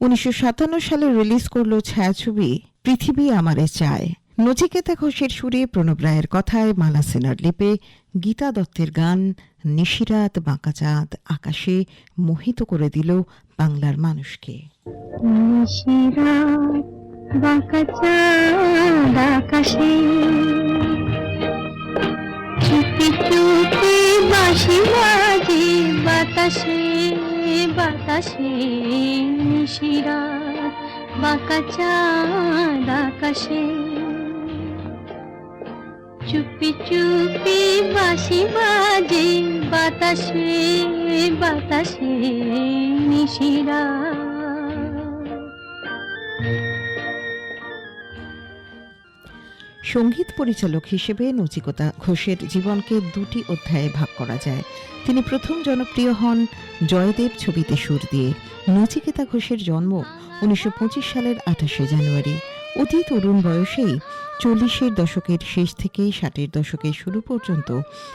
উনিশশো সাতান্ন সালে রিলিজ করল ছায়াছবি পৃথিবী আমারে চায়। নচিকেতা ঘোষের সুরে প্রণব রায়ের কথায় মালা সেনার লিপে গীতা দত্তের গান নিশিরাত বাঁকা চাঁদ আকাশে মোহিত করে দিল বাংলার মানুষকে। বাতাসে। বাতাসে নিশিরা বাঁকা চাঁদ আকাশে। চুপি চুপি বাঁশি বাজে বাতাসে বাতাসে নিশিরাত সংগীত পরিচালক হিসেবে নচিকতা ঘোষের জীবনকে দুটি অধ্যায়ে ভাগ করা যায়। তিনি প্রথম জনপ্রিয় হন জয়দেব ছবিতে সুর দিয়ে। নচিকেতা ঘোষের জন্ম উনিশশো পঁচিশ সালের আঠাশে জানুয়ারি। অতি তরুণ বয়সেই চল্লিশের দশকের শেষ থেকে ষাটের দশকের শুরু পর্যন্ত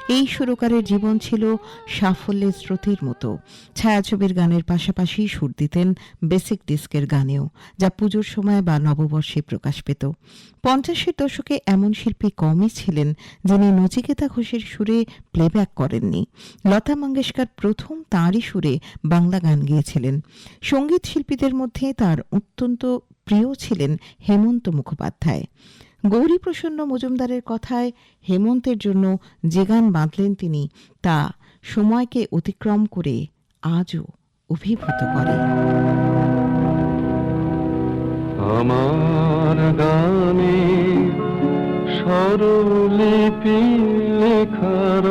এই সুরকারের জীবন ছিল সাফল্যের স্রোতের মতো। ছায়াছবির গানের পাশাপাশি সুর দিতেন বেসিক ডিস্কের গানেও, যা পুজোর সময় বা নববর্ষে প্রকাশ পেত। পঞ্চাশের দশকে এমন শিল্পী কমই ছিলেন যিনি নচিকেতা ঘোষের সুরে প্লেব্যাক করেননি। লতা মঙ্গেশকর প্রথম তাঁরই সুরে বাংলা গান গেয়েছিলেন। সংগীত শিল্পীদের মধ্যে তার অত্যন্ত প্রিয় ছিলেন হেমন্ত মুখোপাধ্যায়। গৌরী প্রসন্ন মজুমদারের কথায় হেমন্তের জন্য যে গান বাঁধলেন তিনি, তা সময়কে অতিক্রম করে আজও অভিভূত করে। আমার গানে স্বরলিপি লেখার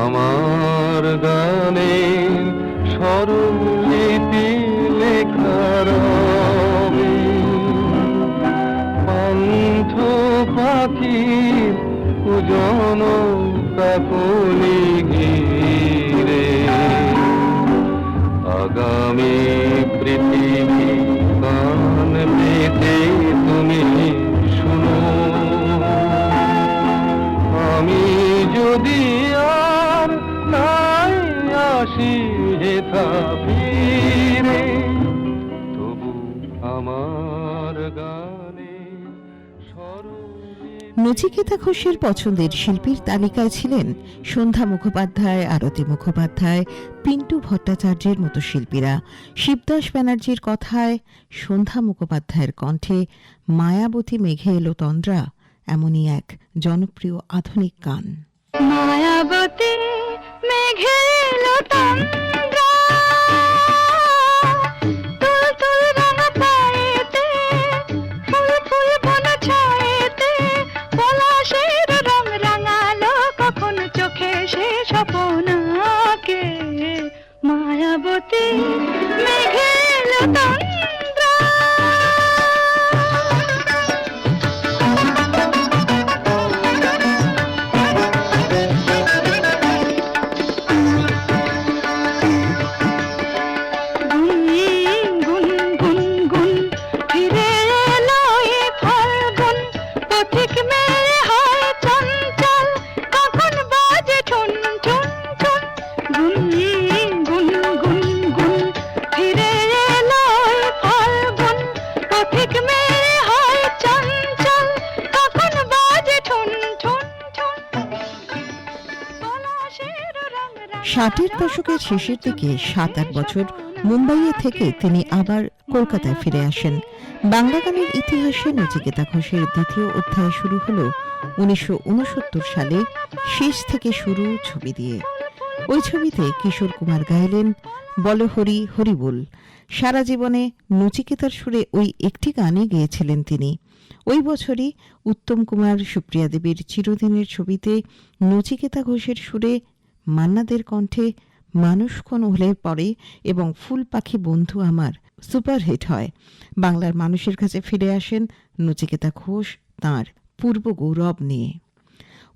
আমার গানে স্বরলিপি কুজন কাকলি ঘিরে আগামী পৃথিবী গান পেতে তুমি শুনো। আমি যদি আর নাই আসি হেথা ফিরে নচিকেতা ঘোষের পছন্দের শিল্পীর তালিকায় ছিলেন সন্ধ্যা মুখোপাধ্যায়, আরতি মুখোপাধ্যায়, পিন্টু ভট্টাচার্যের মতো শিল্পীরা। শিবদাস ব্যানার্জির কথায়, সন্ধ্যা মুখোপাধ্যায়ের কণ্ঠে, মায়াবতী মেঘে এলো তন্দ্রা, এমনই এক জনপ্রিয় আধুনিক গান। মায়াবতী মেঘে এলো তন্দ্রা। সে স্বপনাকে মায়াবতী মেঘে এলো ষাটের দশকের শেষের দিকে সাত আট বছর মুম্বাইয়ে থেকে তিনি আবার কলকাতায় ফিরে আসেন। বাংলা গানের ইতিহাসে নচিকেতা ঘোষের দ্বিতীয় অধ্যায় শুরু হল উনিশশো সালে শেষ থেকে শুরু ছবি দিয়ে। ওই ছবিতে কিশোর কুমার গাইলেন বল হরি হরি বল সারা জীবনে নচিকেতার সুরে ওই একটি গানই গেয়েছিলেন তিনি। ওই বছরই উত্তম কুমার সুপ্রিয়া দেবীর চিরদিনের ছবিতে নচিকেতা ঘোষের সুরে মান্নাদের কণ্ঠে মানুষ কোন হলে পড়ে এবং ফুল পাখি বন্ধু আমার সুপারহিট হয়। বাংলার মানুষের কাছে ফিরে আসেন নচিকেতা ঘোষ তাঁর পূর্ব গৌরব নিয়ে।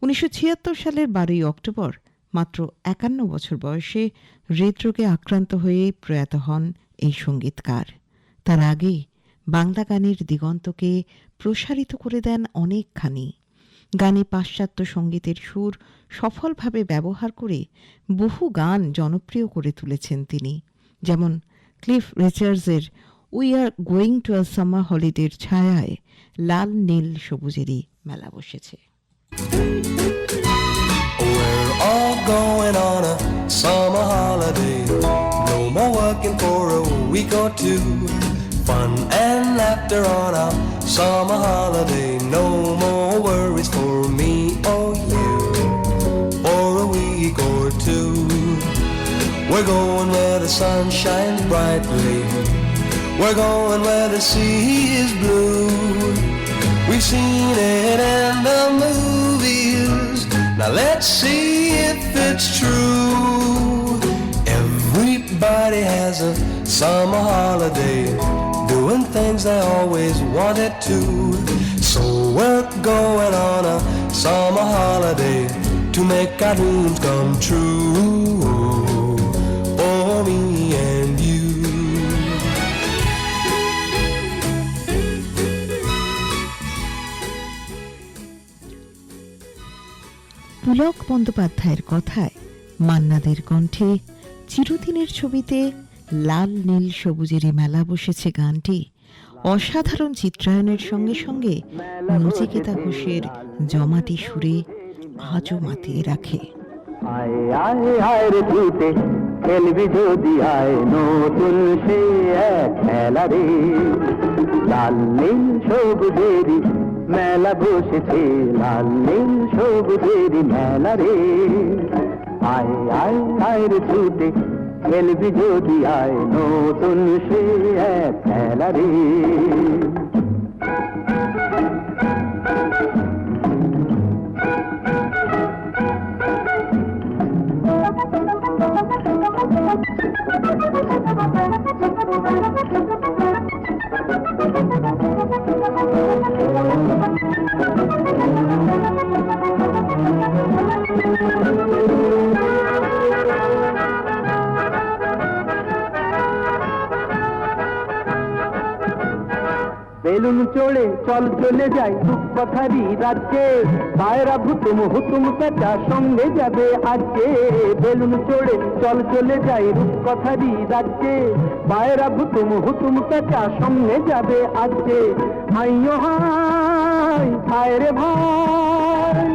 উনিশশো ছিয়াত্তর সালের বারোই অক্টোবর, মাত্র একান্ন বছর বয়সে হৃদরোগে আক্রান্ত হয়ে প্রয়াত হন এই সঙ্গীতকার। তার আগে বাংলা গানের দিগন্তকে প্রসারিত করে দেন অনেকখানি। গানে পাশ্চাত্য সঙ্গীতের সুর সফলভাবে ব্যবহার করে বহু গান জনপ্রিয় করে তুলেছেন তিনি। যেমন Cliff রিচার্ডসের we are going to a summer হলিডের ছায়ায় লাল, নীল, সবুজেরই মেলা বসেছে। Fun and laughter on our summer holiday. No more. We're going where the sun shines brightly. We're going where the sea is blue. We've seen it in the movies. Now let's see if it's true. Everybody has a summer holiday, doing things they always wanted to. So we're going on a summer holiday to make our dreams come true. Pulak বন্দ্যোপাধ্যায়ের কথায় মান্নাদের কণ্ঠে চিরদিনের ছবিতে লাল নীল সবুজেরই মেলা বসেছে গানটি। অসাধারণ চিত্রায়নের সঙ্গে সঙ্গে নচিকেতা ঘোষের জমাটি সুরে আজও মাতিয়ে রাখে। খেলবি যদি আয়, নতুন সে এক খেলা লাল নীল সবুজেরি মেলা বসেছে, লাল নীল সবুজেরি মেলা রে। আয় আয় আয় রে ছুটে খেলবি যদি আয়, নতুন সে এক খেলা রে। বেলুন চড়ে চল চলে যাই রূপকথারি রাজ্যে। পায়রা ভুতুম হুতুম কাটা সঙ্গে যাবে আজকে। বেলুন চড়ে চল চলে যাই রূপকথারি রাজ্যে। পায়রা ভুতুম হুতুম কাটা সঙ্গে যাবে আজকে। মাইয়ো হাই, হায় রে ভাই।